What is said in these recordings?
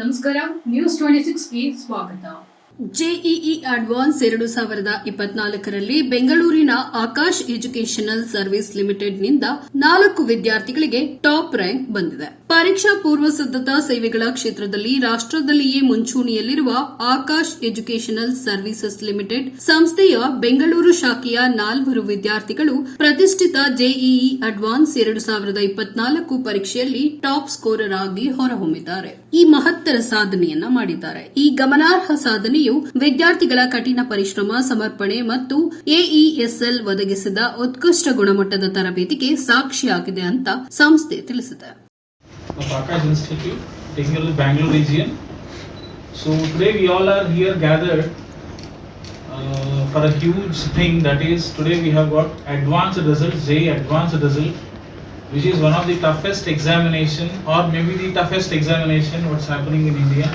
ನಮಸ್ಕಾರ news twenty ಸಿಕ್ಸ್ಗೆ ಸ್ವಾಗತ. JEE advance ಎರಡು ಸಾವಿರದ ಇಪ್ಪತ್ನಾಲ್ಕರಲ್ಲಿ ಬೆಂಗಳೂರಿನ ಆಕಾಶ್ ಎಜುಕೇಷನಲ್ ಸರ್ವಿಸ್ ಲಿಮಿಟೆಡ್ನಿಂದ ನಾಲ್ಕು ವಿದ್ಯಾರ್ಥಿಗಳಿಗೆ ಟಾಪ್ ರ್ಯಾಂಕ್ ಬಂದಿದೆ. ಪರೀಕ್ಷಾ ಪೂರ್ವ ಸಿದ್ಧತಾ ಸೇವೆಗಳ ಕ್ಷೇತ್ರದಲ್ಲಿ ರಾಷ್ಟದಲ್ಲಿಯೇ ಮುಂಚೂಣಿಯಲ್ಲಿರುವ ಆಕಾಶ್ ಎಜುಕೇಷನಲ್ ಸರ್ವಿಸಸ್ ಲಿಮಿಟೆಡ್ ಸಂಸ್ಥೆಯ ಬೆಂಗಳೂರು ಶಾಖೆಯ ನಾಲ್ವರು ವಿದ್ಯಾರ್ಥಿಗಳು ಪ್ರತಿಷ್ಠಿತ ಜೆಇಇ ಅಡ್ವಾನ್ಸ್ ಎರಡು ಸಾವಿರದ ಇಪ್ಪತ್ನಾಲ್ಕು ಪರೀಕ್ಷೆಯಲ್ಲಿ ಟಾಪ್ ಸ್ಕೋರರ್ ಆಗಿ ಹೊರಹೊಮ್ಮಿದ್ದಾರೆ. ಈ ಮಹತ್ತರ ಸಾಧನೆಯನ್ನ ಮಾಡಿದ್ದಾರೆ. ಈ ಗಮನಾರ್ಹ ಸಾಧನೆಯು ವಿದ್ಯಾರ್ಥಿಗಳ ಕಠಿಣ ಪರಿಶ್ರಮ, ಸಮರ್ಪಣೆ ಮತ್ತು ಎಇಎಸ್ಎಲ್ ಒದಗಿಸಿದ ಉತ್ಕೃಷ್ಟ ಗುಣಮಟ್ಟದ ತರಬೇತಿಗೆ ಸಾಕ್ಷಿಯಾಗಿದೆ ಅಂತ ಸಂಸ್ಥೆ ತಿಳಿಸಿದೆ. Of Akash Institute, taking care of the Bangalore region. So today we all are here gathered uh, for a huge thing that is today we have got advanced results, J advanced result, which is one of the toughest examination or maybe the toughest examination what's happening in India.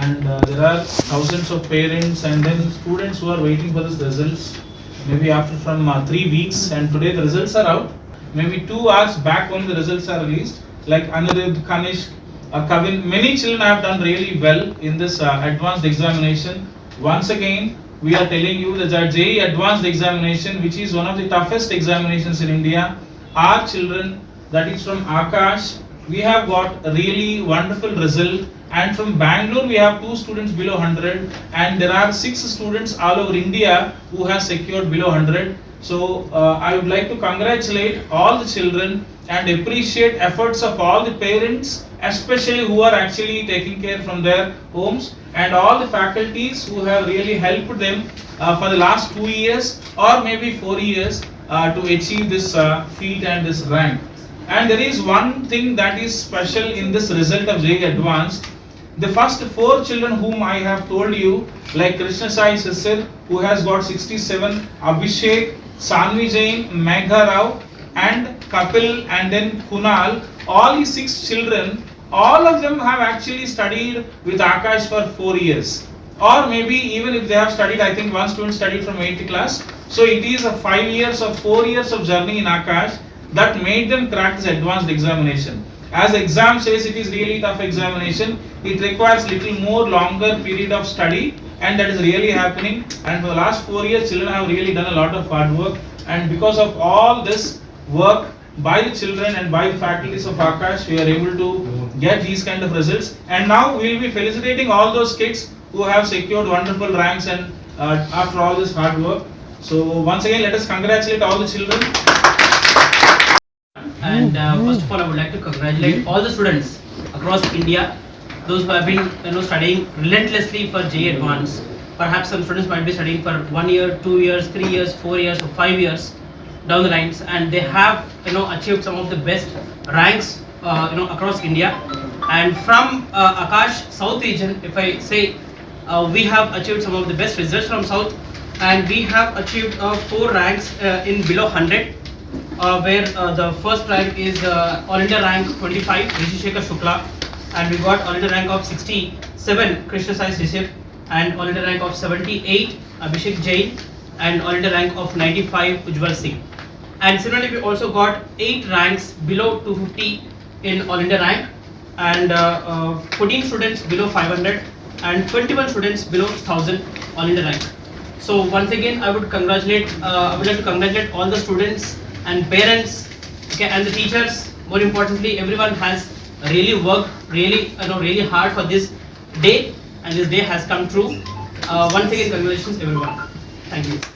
And uh, there are thousands of parents and then students who are waiting for these results. Maybe after from uh, three weeks, and today the results are out. Maybe two hours back when the results are released, like Anirudh, Kanish, uh, Kavin, many children have done really well in this uh, advanced examination. Once again, we are telling you that the JEE advanced examination, which is one of the toughest examinations in India, our children, that is from Akash, we have got a really wonderful result. And from Bangalore, we have two students below 100, and there are six students all over India who have secured below 100. So uh, I would like to congratulate all the children and appreciate efforts of all the parents, especially who are actually taking care from their homes, and all the faculties who have really helped them uh, for the last two years or maybe four years uh, to achieve this uh, feat and this rank. And there is one thing that is special in this result of JEE Advanced. The first four children whom I have told you, like Krishna Sai Sisir, who has got 67, Abhishek, Sanvi Jain, Megha Rao, and Kapil, and then Kunal, all these six children, all of them have actually studied with Akash for four years. Or maybe even if they have studied, I think one student studied from 8th class. So it is a five years or four years of journey in Akash that made them crack this advanced examination. As exam says, it is really tough examination. It requires little more longer period of study, and that is really happening. And for the last four years, children have really done a lot of hard work. And because of all this work by the children and by the faculties of Akash, we are able to get these kind of results. And now we will be felicitating all those kids who have secured wonderful ranks and uh, after all this hard work. So once again, let us congratulate all the children. And uh, first of all, I would like to congratulate all the students across India, those who have been you know studying relentlessly for JE Advance. Perhaps some students might be studying for one year, two years, three years, four years, or five years down the lines, and they have you know achieved some of the best ranks uh, you know across India. And from uh, Akash South region, if I say, uh, we have achieved some of the best results from South, and we have achieved uh, four ranks uh, in below 100 uh, where the first rank is All India rank 25, Rishi Shekhar Shukla, and we got All India rank of 67, Krishna Sai Sisir, and All India rank of 78, Abhishek Jain, and All India rank of 95, Ujwal Singh. And similarly, we also got 8 ranks below 250 in All India rank, and uh, uh, 14 students below 500, and 21 students below 1000 All India rank. So once again, I would congratulate, uh, I would like to congratulate all the students and parents, okay, and the teachers. More importantly, everyone has really worked really, you know, really hard for this day, and this day has come true. Uh, once again, congratulations, everyone. Thank you.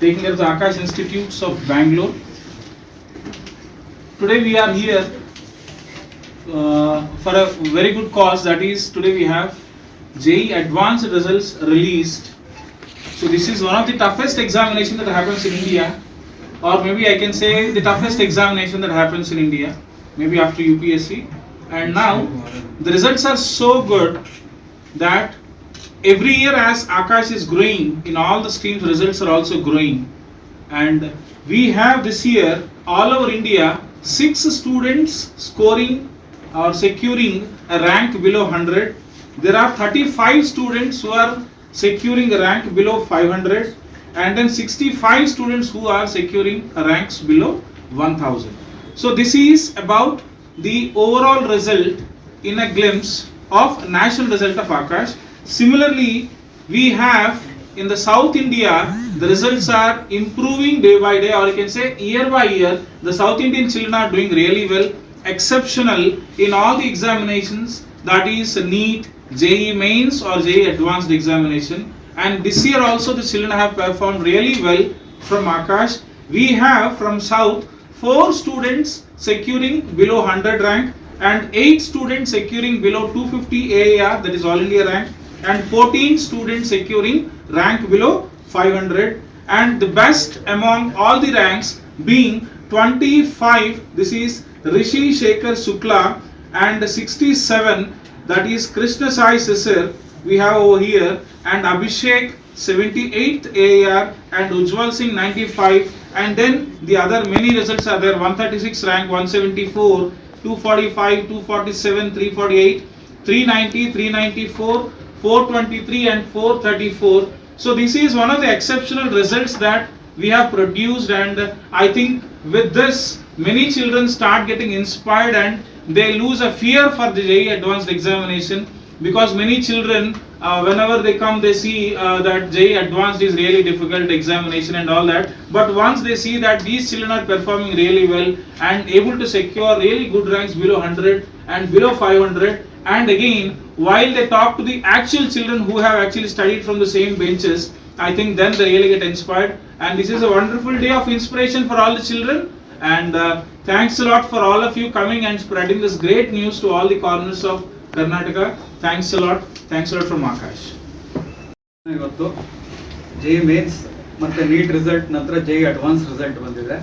taking care of the Akash Institutes of Bangalore. today we are here uh, for a very good cause. That is, today we have JE advanced results released. So this is one of the toughest examination that happens in India, or maybe I can say the toughest examination that happens in India, maybe after UPSC. And now the results are so good that every year as Akash is growing in all the streams, results are also growing. And we have this year all over India six students scoring or securing a rank below 100. There are 35 students who are securing a rank below 500 and then 65 students who are securing ranks below 1000. So this is about the overall result in a glimpse of national result of Akash. Similarly, we have in the South India, the results are improving day by day, or you can say year by year. The South Indian children are doing really well, exceptional in all the examinations. That is NEET, JE Mains, or JE Advanced examination. And this year also, the children have performed really well from Akash. We have from South four students securing below 100 rank and 8 students securing below 250 AAR that is all India rank and 14 students securing rank below 500 and the best among all the ranks being 25 this is Rishi Shekhar Sukla and 67 that is Krishna Sai Sisir we have over here and Abhishek 78th AAR and Ujjwal Singh 95 and then the other many results are there 136 rank 174 245 247 348 390 394 423 and 434 so this is one of the exceptional results that we have produced and i think with this many children start getting inspired and they lose a fear for the JEE advanced examination because many children uh, whenever they come they see uh, that JEE advanced is really difficult examination and all that. But once they see that these children are performing really well and able to secure really good ranks below 100 and below 500 and again while they talk to the actual children who have actually studied from the same benches i think then they really get inspired and this is a wonderful day of inspiration for all the children and uh, thanks a lot for all of you coming and spreading this great news to all the corners of karnataka thanks a lot thanks a lot from akash ಇವತ್ತು JEE mains ಮತ್ತೆ NEET result ನಂತರ JEE advance result ಬಂದಿದೆ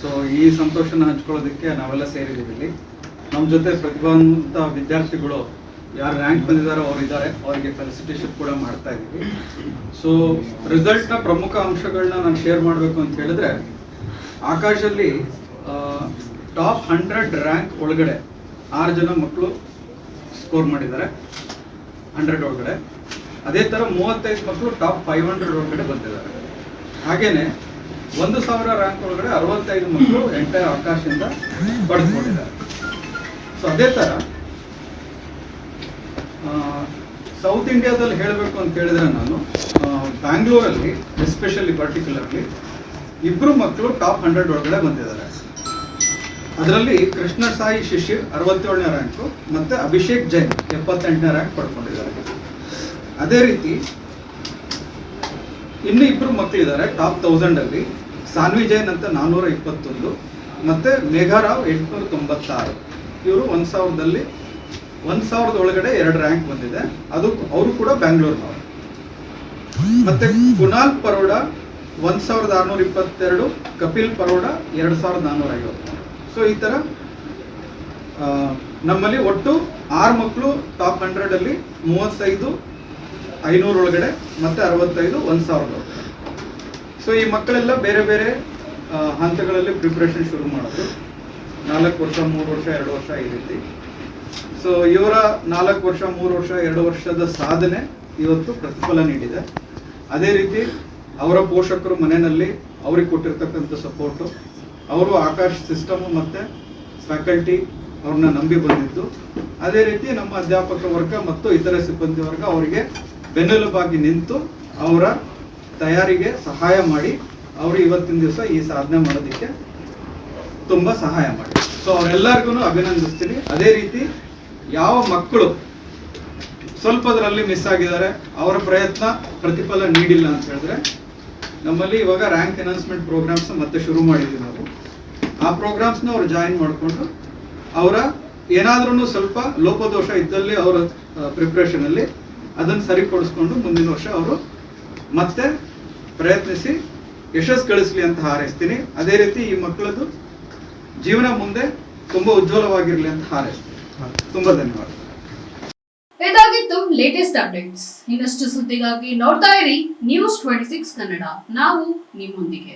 so ಈ ಸಂತೋಷನ ಹಂಚ್ಕೊಳ್ಳೋದಕ್ಕೆ ನಾವೆಲ್ಲ ಸೇರಿದ್ದೀವಿ ಇಲ್ಲಿ ನಮ್ಮ ಜೊತೆ ಪ್ರತಿಭಾವಂತ ವಿದ್ಯಾರ್ಥಿಗಳು ಯಾರು ರ್ಯಾಂಕ್ ಬಂದಿದ್ದಾರೋ ಅವ್ರು ಇದ್ದಾರೆ ಅವರಿಗೆ ಫೆಲಿಸಿಟೇಷನ್ ಕೂಡ ಮಾಡ್ತಾ ಇದ್ದೀವಿ ಸೊ ರಿಸಲ್ಟ್ನ ಪ್ರಮುಖ ಅಂಶಗಳನ್ನ ನಾನು ಶೇರ್ ಮಾಡಬೇಕು ಅಂತ ಹೇಳಿದ್ರೆ, ಆಕಾಶಲ್ಲಿ ಟಾಪ್ ಹಂಡ್ರೆಡ್ ರ್ಯಾಂಕ್ ಒಳಗಡೆ ಆರು ಜನ ಮಕ್ಕಳು ಸ್ಕೋರ್ ಮಾಡಿದ್ದಾರೆ ಹಂಡ್ರೆಡ್ ಒಳಗಡೆ. ಅದೇ ಥರ ಮೂವತ್ತೈದು ಮಕ್ಕಳು ಟಾಪ್ ಫೈವ್ ಹಂಡ್ರೆಡ್ ಒಳಗಡೆ ಬಂದಿದ್ದಾರೆ. ಹಾಗೇನೆ, ಒಂದು ಸಾವಿರ ರ್ಯಾಂಕ್ ಒಳಗಡೆ ಅರವತ್ತೈದು ಮಕ್ಕಳು ಎಂಟೈರ್ ಆಕಾಶದಿಂದ ಪಡೆದುಕೊಂಡಿದ್ದಾರೆ. ಸೊ ಅದೇ ಥರ ಸೌತ್ ಇಂಡಿಯಾದಲ್ಲಿ ಹೇಳಬೇಕು ಅಂತ ಹೇಳಿದ್ರೆ ನಾನು ಬ್ಯಾಂಗ್ಳೂರಲ್ಲಿ ಎಸ್ಪೆಷಲಿ ಪರ್ಟಿಕ್ಯುಲರ್ಲಿ ಇಬ್ಬರು ಮಕ್ಕಳು ಟಾಪ್ ಹಂಡ್ರೆಡ್ ಒಳಗಡೆ ಬಂದಿದ್ದಾರೆ. ಅದರಲ್ಲಿ ಕೃಷ್ಣ ಸಾಯಿ ಶಿಶಿರ್ ಅರವತ್ತೇಳನೇ ರ್ಯಾಂಕು ಮತ್ತೆ ಅಭಿಷೇಕ್ ಜೈನ್ ಎಪ್ಪತ್ತೆಂಟನೇ ರ್ಯಾಂಕ್ ಪಡ್ಕೊಂಡಿದ್ದಾರೆ. ಅದೇ ರೀತಿ, ಇನ್ನು ಇಬ್ಬರು ಮಕ್ಕಳಿದ್ದಾರೆ ಟಾಪ್ ತೌಸಂಡ್ ಅಲ್ಲಿ ಸಾನ್ವಿ ಜೈನ್ ಅಂತ ನಾನ್ನೂರ ಇಪ್ಪತ್ತೊಂದು, ಮತ್ತೆ ಮೇಘಾರಾವ್ ಎಂಟುನೂರ ತೊಂಬತ್ತಾರು. ಇವರು ಒಂದು ಸಾವಿರದಲ್ಲಿ, ಒಂದು ಸಾವಿರದ ಒಳಗಡೆ ಎರಡು ರ್ಯಾಂಕ್ ಬಂದಿದೆ. ಅದು ಅವರು ಕೂಡ ಬ್ಯಾಂಗ್ಳೂರ್ನವರು ಮತ್ತೆ ಕುನಾಲ್ ಪರೋಡ ಒಂದು ಸಾವಿರದ ಆರುನೂರ ಇಪ್ಪತ್ತೆರಡು ಕಪಿಲ್ ಪರೋಡ ಎರಡ್ ಸಾವಿರದ ನಾನ್ನೂರ ಐವತ್ತು. ಸೊ ಈ ಥರ ನಮ್ಮಲ್ಲಿ ಒಟ್ಟು ಆರು ಮಕ್ಕಳು ಟಾಪ್ ಹಂಡ್ರೆಡ್ ಅಲ್ಲಿ ಮೂವತ್ತೈದು, ಐನೂರು ಒಳಗಡೆ, ಮತ್ತೆ ಅರವತ್ತೈದು ಒಂದು ಸಾವಿರದ ಸೊ ಈ ಮಕ್ಕಳೆಲ್ಲ ಬೇರೆ ಬೇರೆ ಹಂತಗಳಲ್ಲಿ ಪ್ರಿಪ್ರೇಷನ್ ಶುರು ಮಾಡೋದು ನಾಲ್ಕು ವರ್ಷ, ಮೂರು ವರ್ಷ, ಎರಡು ವರ್ಷ ಈ ರೀತಿ. ಸೊ ಇವರ ನಾಲ್ಕು ವರ್ಷ, ಮೂರು ವರ್ಷ, ಎರಡು ವರ್ಷದ ಸಾಧನೆ ಇವತ್ತು ಪ್ರತಿಫಲ ನೀಡಿದೆ. ಅದೇ ರೀತಿ ಅವರ ಪೋಷಕರು ಮನೆಯಲ್ಲಿ ಅವ್ರಿಗೆ ಕೊಟ್ಟಿರ್ತಕ್ಕಂಥ ಸಪೋರ್ಟು ಅವರು ಆಕಾಶ್ ಸಿಸ್ಟಮ್ ಮತ್ತೆ ಫ್ಯಾಕಲ್ಟಿ ಅವ್ರನ್ನ ನಂಬಿ ಬಂದಿದ್ದು. ಅದೇ ರೀತಿ ನಮ್ಮ ಅಧ್ಯಾಪಕ ವರ್ಗ ಮತ್ತು ಇತರ ಸಿಬ್ಬಂದಿ ವರ್ಗ ಅವರಿಗೆ ಬೆನ್ನೆಲುಬಾಗಿ ನಿಂತು ಅವರ ತಯಾರಿಗೆ ಸಹಾಯ ಮಾಡಿ ಅವರು ಇವತ್ತಿನ ದಿವಸ ಈ ಸಾಧನೆ ಮಾಡೋದಕ್ಕೆ ತುಂಬಾ ಸಹಾಯ ಮಾಡಿ. ಸೊ ಅವರೆಲ್ಲರಿಗೂ ಅಭಿನಂದಿಸ್ತೀನಿ. ಅದೇ ರೀತಿ ಯಾವ ಮಕ್ಕಳು ಸ್ವಲ್ಪದರಲ್ಲಿ ಮಿಸ್ ಆಗಿದ್ದಾರೆ, ಅವರ ಪ್ರಯತ್ನ ಪ್ರತಿಫಲ ನೀಡಿಲ್ಲ ಅಂತ ಹೇಳಿದ್ರೆ, ನಮ್ಮಲ್ಲಿ ಇವಾಗ ರ್ಯಾಂಕ್ ಅನೌನ್ಸ್ಮೆಂಟ್ ಪ್ರೋಗ್ರಾಮ್ಸ್ ಮತ್ತೆ ಶುರು ಮಾಡಿದ್ವಿ ನಾವು. ಆ ಪ್ರೋಗ್ರಾಮ್ಸ್ನ ಅವ್ರು ಜಾಯಿನ್ ಮಾಡಿಕೊಂಡು ಅವರ ಏನಾದ್ರೂ ಸ್ವಲ್ಪ ಲೋಪದೋಷ ಇದ್ದಲ್ಲಿ ಅವರ ಪ್ರಿಪ್ರೇಷನಲ್ಲಿ ಅದನ್ನು ಸರಿಪಡಿಸ್ಕೊಂಡು ಮುಂದಿನ ವರ್ಷ ಅವರು ಮತ್ತೆ ಪ್ರಯತ್ನಿಸಿ ಯಶಸ್ಸು ಗಳಿಸ್ಲಿ ಅಂತ ಹಾರೈಸ್ತೀನಿ. ಅದೇ ರೀತಿ ಈ ಮಕ್ಕಳದು ಜೀವನ ಮುಂದೆ ತುಂಬಾ ಉಜ್ವಲವಾಗಿರ್ಲಿ ಅಂತ ಹಾರೈಸ್ತೀನಿ. ತುಂಬಾ ಧನ್ಯವಾದ. ಇದಾಗಿತ್ತು ಲೇಟೆಸ್ಟ್ ಅಪ್ಡೇಟ್ಸ್ ಇನ್ನಷ್ಟು ಸುದ್ದಿಗಾಗಿ ನೋಡ್ತಾ ಇರಿ ನ್ಯೂಸ್ ಟ್ವೆಂಟಿ ಸಿಕ್ಸ್ ಕನ್ನಡ. ನಾವು ನಿಮ್ಮೊಂದಿಗೆ.